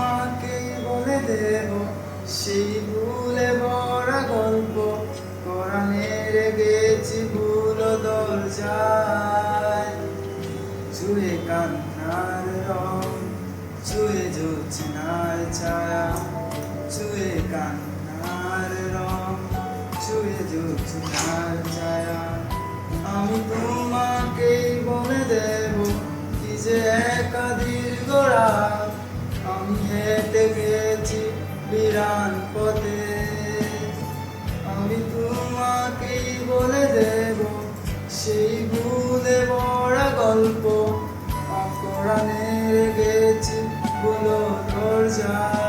তোমাকে বলে দেব সেই ভুলে ভরা গল্প। কোরআনের গেছি ভুল দরজায়। ছুঁয়ে কান্নার রং, ছুঁয়ে জোছনার ছায়া। ছুঁয়ে কান্নার রং, ছুঁয়ে জোছনার ছায়া। আমি তোমাকেই বলে দেব, কি যে একা দীর্ঘ রাত বিরান পথে। আমি তোমাকেই বলে দেব সেই ভুলে বড় গল্প। অপরাণে গেছে বলো দরজা